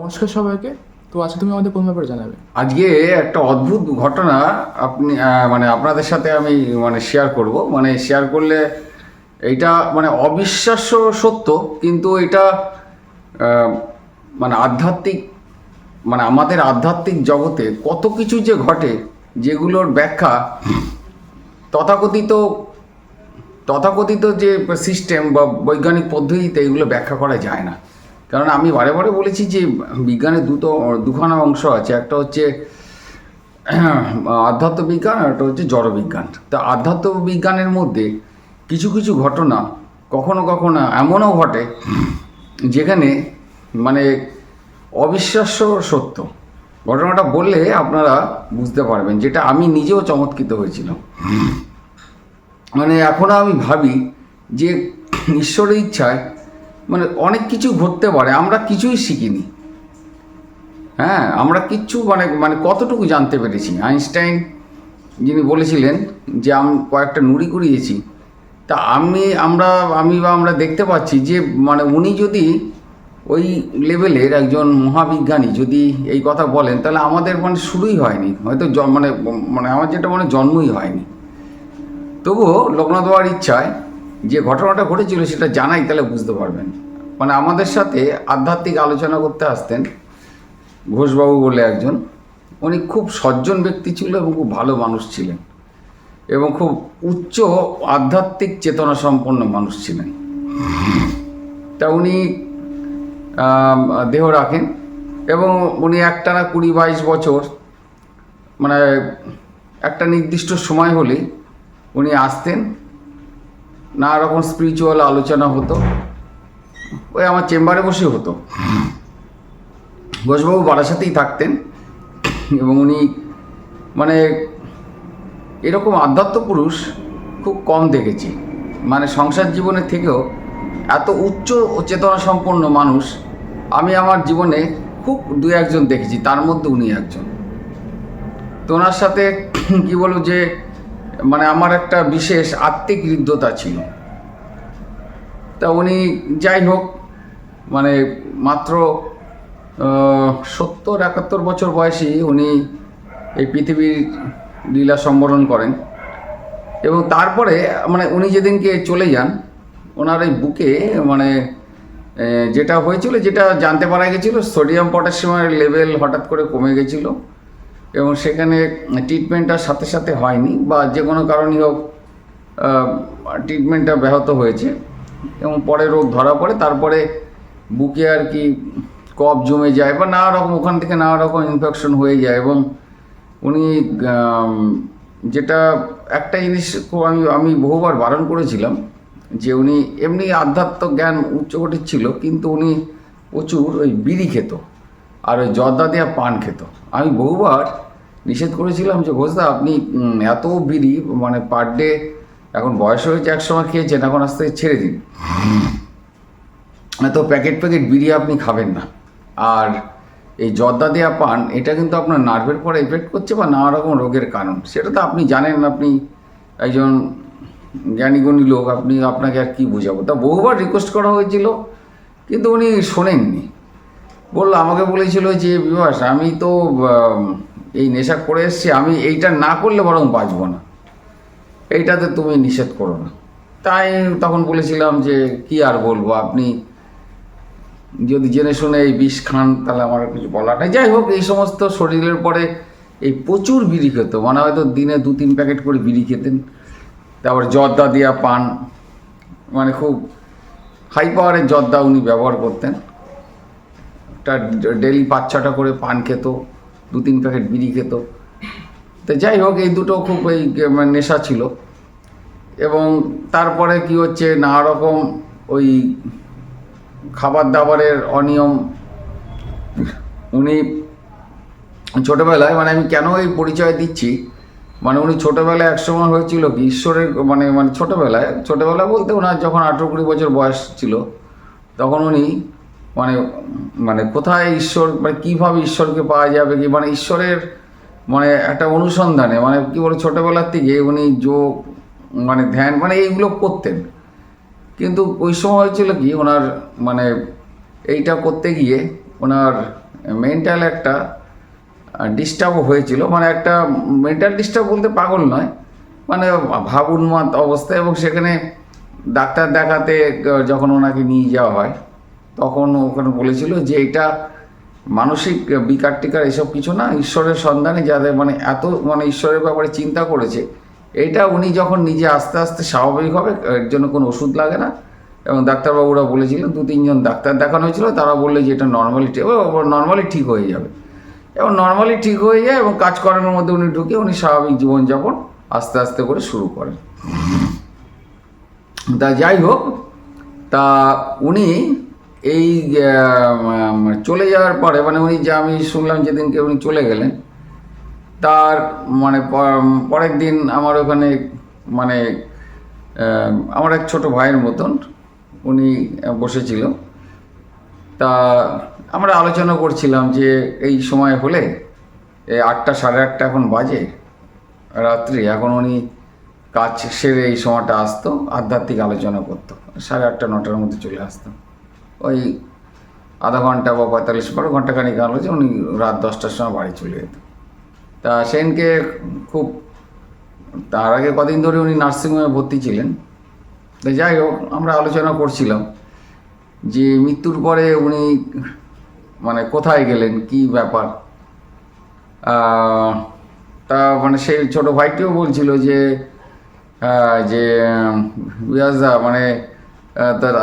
নমস্কার সবাইকে। তো আজকে তুমি আমাদের কোন ব্যাপারে জানাবে? আজকে একটা অদ্ভুত ঘটনা আপনি মানে আপনাদের সাথে আমি মানে শেয়ার করব। মানে শেয়ার করলে এইটা মানে অবিশ্বাস্য সত্য, কিন্তু এটা মানে আধ্যাত্মিক মানে আমাদের আধ্যাত্মিক জগতে কত কিছু যে ঘটে, যেগুলোর ব্যাখ্যা তথাকথিত তথাকথিত যে সিস্টেম বা বৈজ্ঞানিক পদ্ধতিতে এগুলো ব্যাখ্যা করা যায় না। কারণ আমি বারে বারে বলেছি যে বিজ্ঞানের দুটো, দুখানা অংশ আছে। একটা হচ্ছে আধ্যাত্ম বিজ্ঞান আর একটা হচ্ছে জড়বিজ্ঞান। তা আধ্যাত্ম বিজ্ঞানের মধ্যে কিছু কিছু ঘটনা কখনো কখনো এমনও ঘটে যেখানে মানে অবিশ্বাস্য সত্য। ঘটনাটা বললে আপনারা বুঝতে পারবেন যেটা আমি নিজেও চমৎকৃত হয়েছিলাম। মানে এখনও আমি ভাবি যে ঈশ্বরের ইচ্ছায় মানে অনেক কিছু ঘটতে পারে, আমরা কিছুই শিখিনি। হ্যাঁ আমরা কিচ্ছু মানে মানে কতটুকু জানতে পেরেছি? আইনস্টাইন যিনি বলেছিলেন যে আমি কয়েকটা নুড়ি কুড়িয়েছি, তা আমি, আমরা, আমি বা আমরা দেখতে পাচ্ছি যে মানে উনি যদি ওই লেভেলের একজন মহাবিজ্ঞানী যদি এই কথা বলেন, তাহলে আমাদের মানে শুরুই হয়নি। হয়তো মানে মানে আমার যেটা মানে জন্মই হয়নি। তবুও লোকনাথ বাবার ইচ্ছায় যে ঘটনাটা ঘটেছিল সেটা জানাই তাহলে বুঝতে পারবেন। মানে আমাদের সাথে আধ্যাত্মিক আলোচনা করতে আসতেন ঘোষবাবু বলে একজন। উনি খুব সজ্জন ব্যক্তি ছিল এবং খুব ভালো মানুষ ছিলেন এবং খুব উচ্চ আধ্যাত্মিক চেতনা সম্পন্ন মানুষ ছিলেন। তা উনি দেহ রাখেন এবং উনি একটানা কুড়ি বাইশ বছর মানে একটা নির্দিষ্ট সময় হলেই উনি আসতেন নানা রকম স্পিরিচুয়াল আলোচনা হতো। ওই আমার চেম্বারে বসে হতো। ঘোষবাবু বারাসাতেই থাকতেন এবং উনি মানে এরকম আধ্যাত্ম পুরুষ খুব কম দেখেছি। মানে সংসার জীবনের থেকেও এত উচ্চ চেতনা সম্পন্ন মানুষ আমি আমার জীবনে খুব দু একজন দেখেছি, তার মধ্যে উনি একজন। তো ওনার সাথে কি বলব যে মানে আমার একটা বিশেষ আত্মিক হৃদ্যতা ছিল। তা উনি যাই হোক মানে মাত্র সত্তর একাত্তর বছর বয়সী উনি এই পৃথিবীর লীলা সম্বরণ করেন এবং তারপরে মানে উনি যেদিনকে চলে যান, ওনার এই বুকে মানে যেটা হয়েছিল, যেটা জানতে পারা গেছিল, সোডিয়াম পটাশিয়ামের লেভেল হঠাৎ করে কমে গেছিল। এবং সেখানে ট্রিটমেন্টটা সাথে সাথে হয়নি বা যে কোনো কারণেই হোক ট্রিটমেন্টটা ব্যাহত হয়েছে এবং পরে রোগ ধরা পড়ে, তারপরে বুকে আর কি কফ জমে যায় বা নানা রকম, ওখান থেকে নানা রকম ইনফেকশন হয়ে যায় এবং উনি যেটা একটা জিনিস আমি আমি বহুবার বারণ করেছিলাম যে উনি এমনি আধ্যাত্ম জ্ঞান উচ্চকোটির ছিল, কিন্তু উনি প্রচুর ওই বিড়ি খেত আর ওই জর্দা দেওয়া পান খেত। আমি বহুবার নিষেধ করেছিলাম যে, ঘোষদা, আপনি এত বিড়ি মানে পার ডে এখন বয়স হয়েছে এক সময় খেয়েছেন, এখন আস্তে ছেড়ে দিন। এত প্যাকেট প্যাকেট বিড়ি আপনি খাবেন না। আর এই জর্দা দেওয়া পান, এটা কিন্তু আপনার নার্ভের পরে এফেক্ট করছে বা নানা রকম রোগের কারণ। সেটা তো আপনি জানেন, আপনি একজন জ্ঞানীগুণী লোক, আপনি আপনাকে আর কী বোঝাবো? তা বহুবার রিকোয়েস্ট করা হয়েছিল, কিন্তু উনি শোনেননি। বলল, আমাকে বলেছিল যে, বিভাস, আমি তো এই নেশা করে এসেছি, আমি এইটা না করলে বরং বাঁচবো না। এইটাতে তুমি নিষেধ করো না। তাই তখন বলেছিলাম যে, কি আর বলব, আপনি যদি জেনে শুনে এই বিষ খান, তাহলে আমার কিছু বলার নেই। যাই হোক, এই সমস্ত শরীরের পরে এই প্রচুর বিড়ি খেত। মানে হয়তো দিনে দু তিন প্যাকেট করে বিড়ি খেতেন। তারপর জর্দা দেওয়া পান। মানে খুব হাই পাওয়ারের জর্দা উনি ব্যবহার করতেন। একটা ডেলি পাঁচ ছটা করে পান খেত। দু তিন প্যাকেট বিড়ি খেত। তো যাই হোক, এই দুটো খুব এই মানে নেশা ছিল। এবং তারপরে কি হচ্ছে, নানা রকম ওই খাবার দাবারের অনিয়ম। উনি ছোটোবেলায় মানে আমি কেন এই পরিচয় দিচ্ছি? মানে উনি ছোটোবেলায় একসময় হয়েছিল কি, ঈশ্বরের মানে মানে ছোটোবেলায়, ছোটোবেলা বলতে ওনার যখন আঠেরো কুড়ি বছর বয়স ছিল, তখন উনি মানে মানে কোথায় ঈশ্বর মানে কীভাবে ঈশ্বরকে পাওয়া যাবে কি? মানে ঈশ্বরের মানে একটা অনুসন্ধানে মানে কী বলে ছোটোবেলার থেকে উনি যোগ মানে ধ্যান মানে এইগুলো করতেন। কিন্তু ওই সময় হয়েছিল কি, ওনার মানে এইটা করতে গিয়ে ওনার মেন্টাল একটা ডিস্টার্বও হয়েছিল। মানে একটা মেন্টাল ডিস্টার্ব বলতে পাগল নয়। মানে ভাব উন্মাদ অবস্থা এবং সেখানে ডাক্তার দেখাতে যখন ওনাকে নিয়ে যাওয়া হয় তখন ওখানে বলেছিল যে এটা মানসিক বিকার টিকার এসব কিছু না, ঈশ্বরের সন্ধানে যাদের মানে এত মানে ঈশ্বরের ব্যাপারে চিন্তা করেছে, এটা উনি যখন নিজে আস্তে আস্তে স্বাভাবিক হবে, এর জন্য কোনো ওষুধ লাগে না। এবং ডাক্তারবাবুরা বলেছিলেন, দু তিনজন ডাক্তার দেখানো হয়েছিল, তারা বললে যে এটা নর্মালি নর্মালি ঠিক হয়ে যাবে। এবং নর্মালি ঠিক হয়ে যায় এবং কাজকর্মের মধ্যে উনি ঢুকে উনি স্বাভাবিক জীবনযাপন আস্তে আস্তে করে শুরু করেন। তা যাই হোক, তা উনি এই চলে যাওয়ার পরে মানে উনি যে আমি শুনলাম যেদিনকে উনি চলে গেলেন, তার মানে পরের দিন আমার ওখানে মানে আমার এক ছোট ভাইয়ের মতন উনি বসেছিল। তা আমরা আলোচনা করছিলাম যে এই সময় হলে, এই আটটা, সাড়ে আটটা এখন বাজে, রাত্রি, এখন উনি কাজ সেরে এই সময়টা আসতো, আধ্যাত্মিক আলোচনা করতো, সাড়ে আটটা, নটার মধ্যে চলে আসতো। ওই আধা ঘণ্টা বা পঁয়তাল্লিশ ঘণ্টা খানিক আলোচনা উনি রাত দশটার সময় বাড়ি চলে যেত। তা সেনকে খুব, তার আগে কদিন ধরে উনি নার্সিংহোমে ভর্তি ছিলেন। তো যাই হোক, আমরা আলোচনা করছিলাম যে মৃত্যুর পরে উনি মানে কোথায় গেলেন, কি ব্যাপার? তা মানে সেই ছোট ভাইটিও বলছিল যে যে বিয়াসদা মানে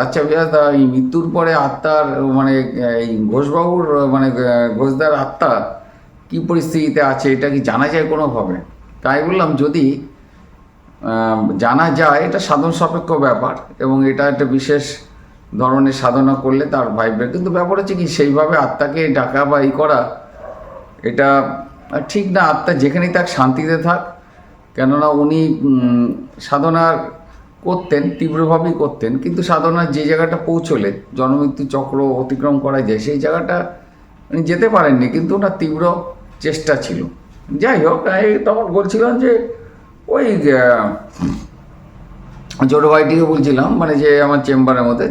আচ্ছা বিয়াসদা এই মৃত্যুর পরে আত্মার মানে এই ঘোষবাবুর মানে ঘোষদার আত্মা কি পরিস্থিতিতে আছে এটা কি জানা যায় কোনোভাবে? তাই বললাম যদি জানা যায়, এটা সাধন সাপেক্ষ ব্যাপার এবং এটা একটা বিশেষ ধরনের সাধনা করলে তার ভাইবে, কিন্তু ব্যাপার হচ্ছে কি সেইভাবে আত্মাকে ডাকা বা ই করা, এটা ঠিক না। আত্মা যেখানেই থাক, শান্তিতে থাক। কেননা উনি সাধনার করতেন, তীব্রভাবেই করতেন, কিন্তু সাধনার যে জায়গাটা পৌঁছলে, জনমৃত্যু চক্র অতিক্রম করা যায়, সেই জায়গাটা উনি যেতে পারেননি, কিন্তু ওনার তীব্র চেষ্টা ছিল। যাই হোক তখন বলছিলাম যে, ওই ছোটো ভাইটিকে বলছিলাম মানে যে আমার চেম্বারের মধ্যে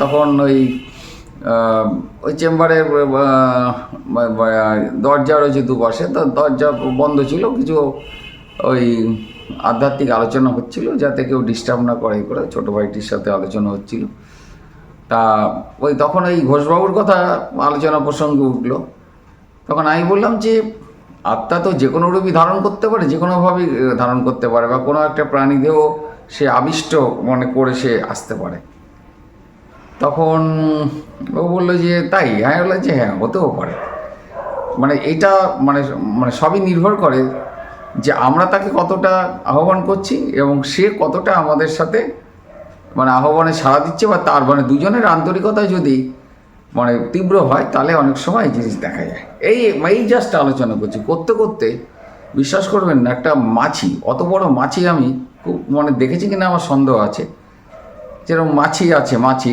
তখন ওই ওই চেম্বারের দরজা রয়েছে দুপাশে, তো দরজা বন্ধ ছিল, কিছু ওই আধ্যাত্মিক আলোচনা হচ্ছিল, যাতে কেউ ডিস্টার্ব না করে করে ছোটো ভাইটির সাথে আলোচনা হচ্ছিল। তা ওই তখন ওই ঘোষবাবুর কথা আলোচনা প্রসঙ্গে উঠল। তখন আমি বললাম যে, আত্মা তো যে কোনো রূপই ধারণ করতে পারে, যে কোনোভাবেই ধারণ করতে পারে, বা কোনো একটা প্রাণীদেহ সে আবিষ্ট মনে করে সে আসতে পারে। তখন ও বলল যে, তাই? হ্যাঁ বললাম যে হ্যাঁ হতেও পারে। মানে এটা মানে মানে সবই নির্ভর করে যে আমরা তাকে কতটা আহ্বান করছি এবং সে কতটা আমাদের সাথে মানে আহ্বানে সাড়া দিচ্ছে বা তার মানে দুজনের আন্তরিকতা যদি মানে তীব্র হয়, তাহলে অনেক সময় জিনিস দেখা যায়। এই এই জাস্ট আলোচনা করছি। করতে করতে বিশ্বাস করবেন না, একটা মাছি, অত বড় মাছি আমি খুব মানে দেখেছি কিনা আমার সন্দেহ আছে। যেরকম মাছি আছে, মাছি,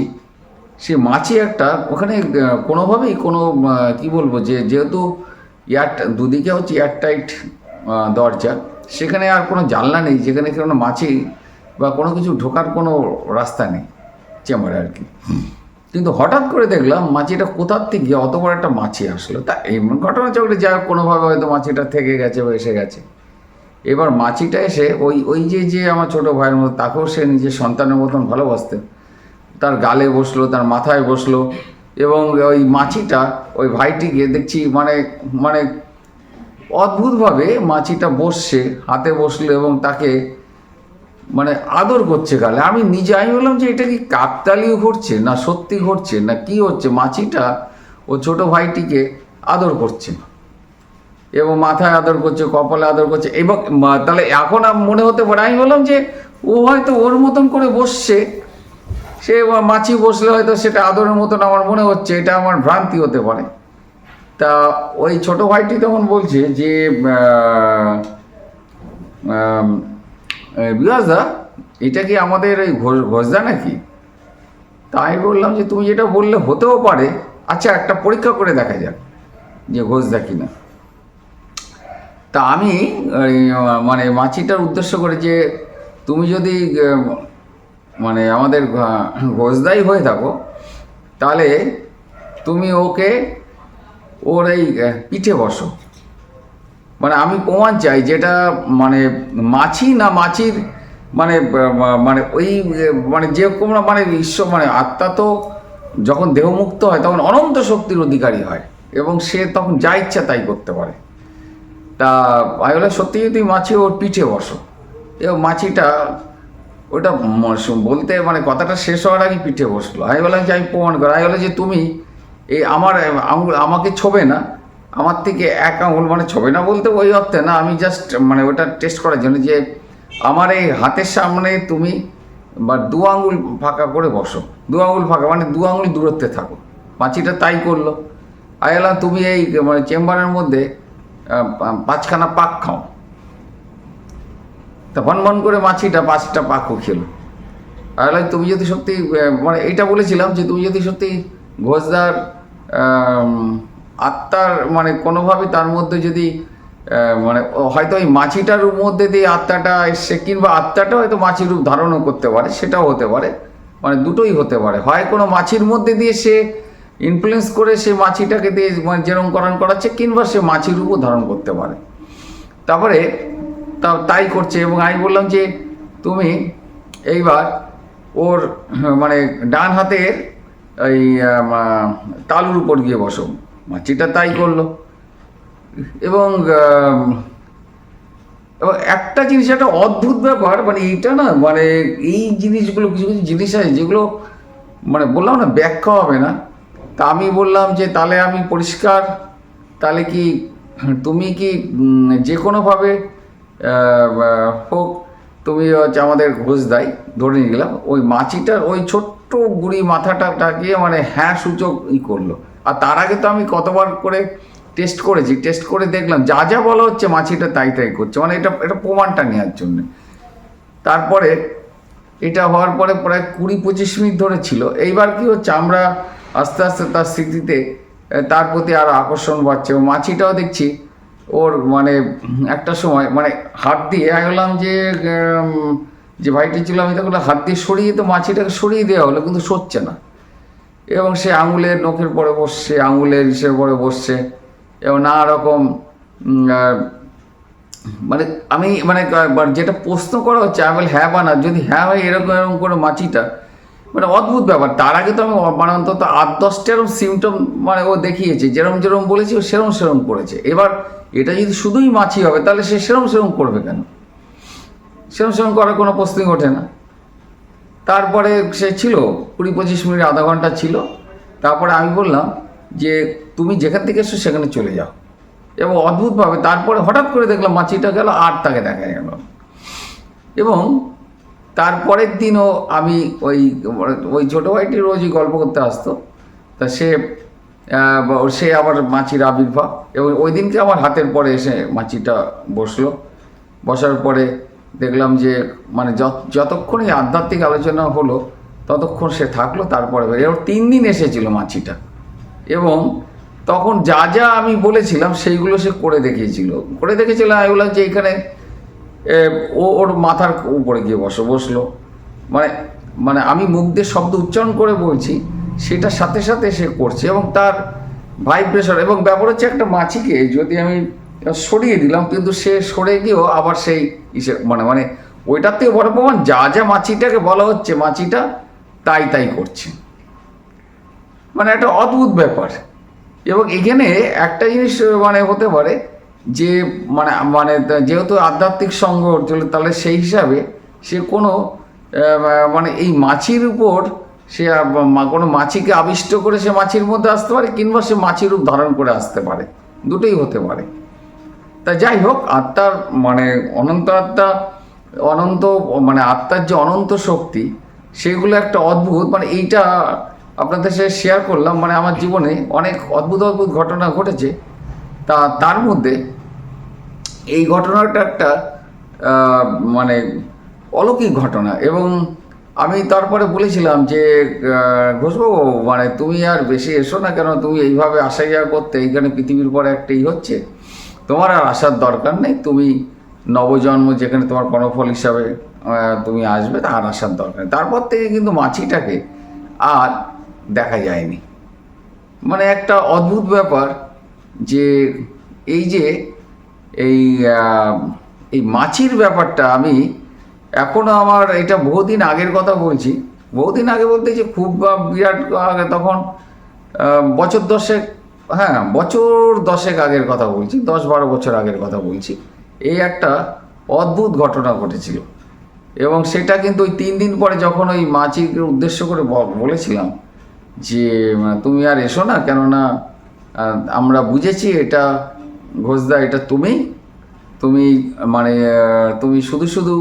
সে মাছি একটা ওখানে কোনোভাবেই কোনো কি বলব যে যেহেতু এয়ার দুদিকে হচ্ছে এয়ারটাইট দরজা। সেখানে আর কোনো জানলা নেই, যেখানে কোনো মাছি বা কোনো কিছু ঢোকার কোনো রাস্তা নেই, চেম্বারে আর কি। কিন্তু হঠাৎ করে দেখলাম মাছিটা কোথার থেকে, অত বড় একটা মাছি আসলো। তা এই ঘটনাচক্রে যা হোক, কোনোভাবে হয়তো মাছিটা থেকে গেছে বা এসে গেছে। এবার মাছিটা এসে ওই ওই যে যে আমার ছোটো ভাইয়ের মতো, তাকেও সে নিজের সন্তানের মতন ভালোবাসতেন তার গালে বসল, তার মাথায় বসল এবং ওই মাছিটা, ওই ভাইটিকে দেখছি মানে মানে অদ্ভুতভাবে মাছিটা বসছে, হাতে বসল এবং তাকে মানে আদর করছে গালে। আমি নিজে, আমি বললাম যে, এটা কি কাকতালিও ঘটছে? না সত্যি ঘটছে? না কি হচ্ছে? মাছিটা ও ছোট ভাইটিকে আদর করছে। এবং মাথায় আদর করছে, কপালে আদর করছে। এবং তাহলে এখন মনে হতে পারে, আমি বললাম যে, ও হয়তো ওর মতন করে বসছে। সে মাছি বসলে হয়তো সেটা আদরের মতন আমার মনে হচ্ছে, এটা আমার ভ্রান্তি হতে পারে। তা ওই ছোট ভাইটি তখন বলছে যে বিকাশদা এটা কি আমাদের ঘোষ- ঘোষদা নাকি? তাই বললাম যে তুমি যেটা বললে হতেও পারে। আচ্ছা একটা পরীক্ষা করে দেখা যাক যে ঘোষদা কিনা। তা আমি ওই, মানে মাছিটার উদ্দেশ্য করে যে তুমি যদি মানে আমাদের ঘোষদাই হয়ে থাকো তাহলে তুমি ওকে ওর এই পিঠে বসো। মানে আমি প্রমাণ চাই যেটা মানে মাছি না মাছির মানে মানে ওই মানে যে কোনো মানে ঈশ্বর মানে আত্মা তো যখন দেহমুক্ত হয় তখন অনন্ত শক্তির অধিকারী হয় এবং সে তখন যা ইচ্ছা তাই করতে পারে। তা আমি বললাম সত্যি যদি মাছি ওর পিঠে বসো। এবং মাছিটা ওটা বলতে মানে কথাটা শেষ হওয়ার আগে পিঠে বসল। আমি বললাম যে আমি প্রমাণ করো। আমি বললাম যে তুমি এই আমার আঙুল আমাকে ছোবে না। আমার থেকে এক আঙুল মানে ছবে না বলতে ওই অর্থে না, আমি জাস্ট মানে ওটা টেস্ট করার জন্য যে আমার এই হাতের সামনে তুমি বা দু আঙুল ফাঁকা করে বসো। দু আঙুল ফাঁকা মানে দু আঙুল দূরত্বে থাকো। মাছিটা তাই করল। বললাম, তুমি এই মানে চেম্বারের মধ্যে পাঁচখানা পাক খাও। তা ভন ভন করে মাছিটা, পাঁচটা পাকও খেলো। আর তুমি যদি সত্যি মানে এটা বলেছিলাম যে তুমি যদি সত্যি ঘোষদার আত্মার মানে কোনোভাবে তার মধ্যে যদি মানে হয়তো ওই মাছিটার মধ্যে দিয়ে আত্মাটা এসছে, কিংবা আত্মাটা হয়তো মাছির রূপ ধারণও করতে পারে, সেটাও হতে পারে মানে দুটোই হতে পারে। হয় কোনো মাছির মধ্যে দিয়ে সে ইনফ্লুয়েন্স করে সে মাছিটাকে দিয়ে মানে যেরম করান করাচ্ছে, কিংবা সে মাছির রূপও ধারণ করতে পারে। তারপরে তা, তাই করছে, এবং আমি বললাম যে, তুমি এইবার ওর মানে ডান হাতের আহ, তালুর উপর গিয়ে বসো। মাছিটা তাই করল। এবং এবং একটা জিনিস একটা অদ্ভুত ব্যাপার মানে এইটা না মানে এই জিনিসগুলো কিছু কিছু জিনিস আছে যেগুলো মানে বললাম না ব্যাখ্যা হবে না। তা আমি বললাম যে তাহলে আমি পরিষ্কার তাহলে কি তুমি কি যে কোনোভাবে হোক তুমি হচ্ছে আমাদের ঘুষ দেয় ধরে নিয়ে গেলাম ওই মাছিটার ওই ছোট্ট গুড়ি মাথাটাকে মানে হ্যাঁ সূচক ই করল। আর তার আগে তো আমি কতবার করে টেস্ট করেছি টেস্ট করে দেখলাম, যা যা বলা হচ্ছে মাছিটা তাই তাই করছে। মানে এটা এটা প্রমাণটা নেওয়ার জন্য। তারপরে এটা হওয়ার পরে প্রায় কুড়ি পঁচিশ মিনিট ধরে ছিল। এইবার কি হচ্ছে, আমরা আস্তে আস্তে তার স্মৃতিতে তার প্রতি আরও আকর্ষণ বাড়ছে। এবং মাছিটাও দেখছি, ওর মানে একটা সময় মানে হাত দিয়ে, আমি বললাম যে যে ভাইটি ছিল, আমি তখন হাত দিয়ে সরিয়ে তো মাছিটাকে সরিয়ে দেওয়া হলো কিন্তু সরছে না। এবং সে আঙুলের নখের পরে বসছে, আঙুলের ইসের পরে বসছে। এবং নানা রকম মানে আমি মানে যেটা প্রশ্ন করা হচ্ছে, আমি বলি হ্যাঁ বা না? যদি হ্যাঁ হয় এরকম এরকম করে মাছিটা মানে অদ্ভুত ব্যাপার। তার আগে তো আমি মানে অন্তত আট, দশটা এরকম সিমটম মানে ও দেখিয়েছে, যেরম যেরম বলেছি, ও সেরম সেরম করেছে। এবার এটা যদি শুধুই মাছি হবে, তাহলে সে সেরম সেরম করবে কেন? সেরম করার কোনো প্রশ্নই ওঠে না। তারপরে সে ছিল, কুড়ি পঁচিশ মিনিট, আধা ঘণ্টা ছিল। তারপরে আমি বললাম যে, তুমি যেখান থেকে এসো সেখানে চলে যাও। এবং অদ্ভুতভাবে তারপরে হঠাৎ করে দেখলাম মাছিটা গেল, আর তাকে দেখা গেল। এবং তারপরের দিনও আমি ওই ওই ছোটো ভাইটি রোজই গল্প করতে আসতো। তা সে সে আবার মাছির আবির্ভাব। এবং ওই দিনকে আমার হাতের পরে এসে মাছিটা বসল। বসার পরে দেখলাম যে মানে যত যতক্ষণ এই আধ্যাত্মিক আলোচনা হলো, ততক্ষণ সে থাকল, তারপরে বেরিয়ে ওর তিন দিন এসেছিল মাছিটা। এবং তখন যা যা আমি বলেছিলাম, সেইগুলো সে করে দেখিয়েছিল। করে দেখেছিল আমি বললাম যে, এখানে ও ওর মাথার উপরে গিয়ে বসো, বসল। মানে মানে আমি মুখ দিয়ে শব্দ উচ্চারণ করে বলছি, সেটার সাথে সাথে সে করছে এবং তার ভাইব্রেশন এবং ব্যাপার হচ্ছে একটা মাছিকে যদি আমি সরিয়ে দিলাম, কিন্তু সে সরে গিয়েও আবার সেই ইসে মানে মানে ওইটার থেকে বড় প্রমাণ যা যা মাছিটাকে বলা হচ্ছে মাছিটা তাই তাই করছে। মানে একটা অদ্ভুত ব্যাপার। এবং এখানে একটা জিনিস মানে হতে পারে যে মানে মানে যেহেতু আধ্যাত্মিক চলে, তাহলে সেই হিসাবে সে কোনো মানে এই মাছির উপর সে কোনো মাছিকে আবিষ্ট করে সে মাছির মধ্যে আসতে পারে, কিংবা সে মাছির রূপ ধারণ করে আসতে পারে। দুটোই হতে পারে। তা যাই হোক আত্মার মানে অনন্ত আত্মা, অনন্ত মানে আত্মার যে অনন্ত শক্তি, সেগুলো একটা অদ্ভুত মানে এইটা আপনাদের সাথে শেয়ার করলাম মানে আমার জীবনে অনেক অদ্ভুত অদ্ভুত ঘটনা ঘটেছে। তা তার মধ্যে এই ঘটনাটা একটা মানে অলৌকিক ঘটনা এবং আমি তারপরে বলেছিলাম যে ঘোষবাবু মানে তুমি আর বেশি এসো না কেন, তুমি এইভাবে আসা যাওয়া করতে, এইখানে পৃথিবীর পর একটাই হচ্ছে। তোমার আর আসার দরকার নেই, তুমি নবজন্ম যেখানে তোমার কর্মফল হিসাবে তুমি আসবে আর আসার দরকার নেই। তারপর থেকে কিন্তু মাছিটাকে আর দেখা যায়নি। মানে একটা অদ্ভুত ব্যাপার যে এই যে এই এই মাছির ব্যাপারটা আমি এখনও আমার, এটা বহুদিন আগের কথা বলছি। বহুদিন আগে বলতে যে খুব বিরাট আগে তখন বছর দশেক হ্যাঁ বছর দশেক আগের কথা বলছি, দশ বারো বছর আগের কথা বলছি। এই একটা অদ্ভুত ঘটনা ঘটেছিল। এবং সেটা কিন্তু ওই তিন দিন পরে যখন ওই মাছিকে উদ্দেশ্য করে বলেছিলাম যে, তুমি আর এসো না, কেননা আমরা বুঝেছি এটা, ঘোষদা, এটা তুমি তুমি মানে তুমি শুধু শুধু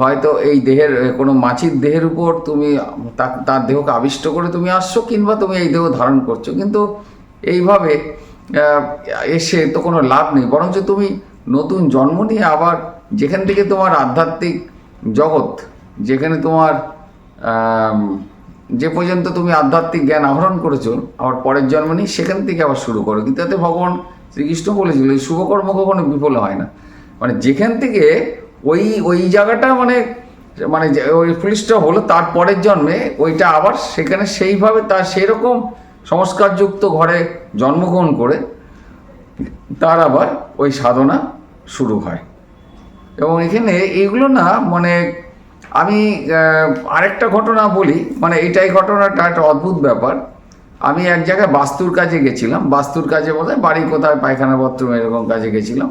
হয়তো এই দেহের, কোনো মাছির দেহের উপর তুমি তার দেহকে আবিষ্ট করে তুমি আসছো, কিংবা তুমি এই দেহ ধারণ করছ। কিন্তু এইভাবে এসে তো কোনো লাভ নেই। বরঞ্চ তুমি নতুন জন্ম নিয়ে আবার যেখান থেকে তোমার আধ্যাত্মিক জগৎ, যেখানে তোমার যে পর্যন্ত তুমি আধ্যাত্মিক জ্ঞান আহরণ করেছ, আবার পরের জন্ম নিয়ে সেখান থেকে আবার শুরু করো। কিন্তু তাতে ভগবান শ্রীকৃষ্ণ বলেছিল, এই শুভকর্ম কখনো বিফল হয় না। মানে যেখান থেকে ওই ওই জায়গাটা মানে মানে ওই পুলিশটা হলো তার পরের জন্মে, ওইটা আবার সেখানে সেইভাবে তার সেরকম সংস্কারযুক্ত ঘরে জন্মগ্রহণ করে তার আবার ওই সাধনা শুরু হয়। এবং এখানে এইগুলো না মানে আমি আরেকটা ঘটনা বলি মানে এটাই ঘটনাটা একটা অদ্ভুত ব্যাপার। আমি এক জায়গায় বাস্তুর কাজে গেছিলাম, বাস্তুর কাজে বলতে বাড়ি কোথায়, পায়খানা বাথরুম এরকম কাজে গেছিলাম।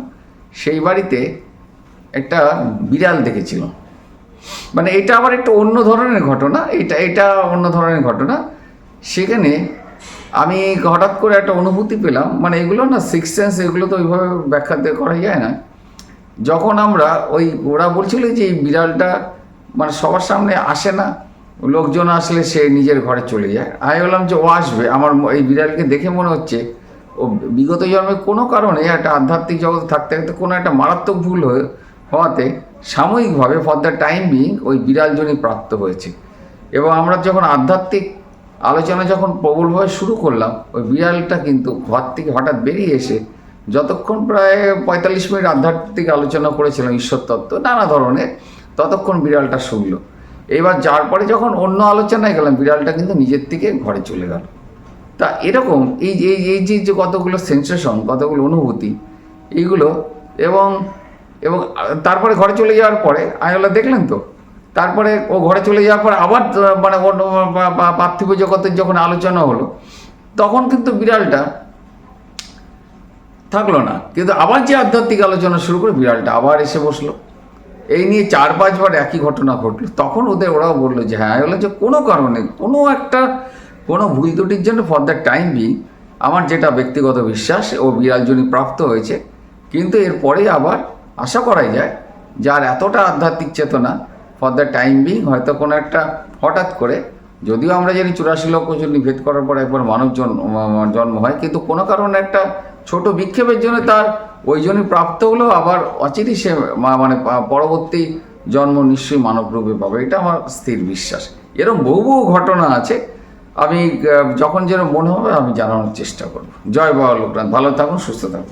সেই বাড়িতে একটা বিড়াল দেখেছিলাম। মানে এটা আবার একটু অন্য ধরনের ঘটনা, এটা এটা অন্য ধরনের ঘটনা। সেখানে আমি হঠাৎ করে একটা অনুভূতি পেলাম মানে এগুলো না সিক্স সেন্স এগুলো তো ওইভাবে ব্যাখ্যাতে করা যায় না। যখন আমরা ওই, ওরা বলছিল যে এই বিড়ালটা মানে সবার সামনে আসে না, লোকজন আসলে সে নিজের ঘরে চলে যায়। আমি বললাম যে ও আসবে, আমার এই বিড়ালকে দেখে মনে হচ্ছে, ও বিগত জন্মে কোনো কারণে একটা আধ্যাত্মিক জগতে থাকতে থাকতে কোনো একটা মারাত্মক ভুল হয়ে, হওয়াতে সাময়িকভাবে ফর দ্য টাইম বিং ওই বিড়ালজনই প্রাপ্ত হয়েছে। এবং আমরা যখন আধ্যাত্মিক আলোচনা যখন প্রবলভাবে শুরু করলাম, ওই বিড়ালটা কিন্তু ঘর থেকে হঠাৎ বেরিয়ে এসে যতক্ষণ প্রায় পঁয়তাল্লিশ মিনিট আধ্যাত্মিক আলোচনা করেছিলাম ঈশ্বর তত্ত্ব নানা ধরনের, ততক্ষণ বিড়ালটা শুনলো। এবার যার পরে যখন অন্য আলোচনায় গেলাম, বিড়ালটা কিন্তু নিজের থেকে ঘরে চলে গেল। তা এরকম এই এই এই যে যে কতগুলো সেন্সেশন কতগুলো অনুভূতি, এইগুলো এবং এবং তারপরে ঘরে চলে যাওয়ার পরে বললাম, দেখলেন তো? তারপরে ও ঘরে চলে যাওয়ার পর আবার মানে পার্থিব জগতের যখন আলোচনা হলো, তখন কিন্তু বিড়ালটা থাকল না। কিন্তু আবার যে আধ্যাত্মিক আলোচনা শুরু করে বিড়ালটা আবার এসে বসল। এই নিয়ে চার, পাঁচবার একই ঘটনা ঘটলো। তখন ওদের, ওরাও বলল যে হ্যাঁ বলল যে, কোনো কারণে, কোনো একটা, কোনো ভুল ত্রুটির জন্য ফর দ্য টাইম বি আমার যেটা ব্যক্তিগত বিশ্বাস, ও বিড়ালজনী প্রাপ্ত হয়েছে, কিন্তু এরপরে আবার আশা করাই যায় যার এতটা আধ্যাত্মিক চেতনা ফর দ্য টাইম বিং হয়তো কোনো একটা হঠাৎ করে, যদিও আমরা জানি চুরাশি লক্ষ জন নিভেদ করার পর একবার মানব জন্ম জন্ম হয়, কিন্তু কোনো কারণে একটা ছোট বিক্ষেপের জন্য তার ওই জন্যই প্রাপ্ত হলেও আবার অচিরই সে মানে পরবর্তী জন্ম নিশ্চয়ই মানব রূপে পাবে। এটা আমার স্থির বিশ্বাস। এরকম বহু বহু ঘটনা আছে। আমি যখন যেন মনে হবে আমি জানানোর চেষ্টা করব। জয় বাবা লোকনাথ। ভালো থাকুন, সুস্থ থাকুন।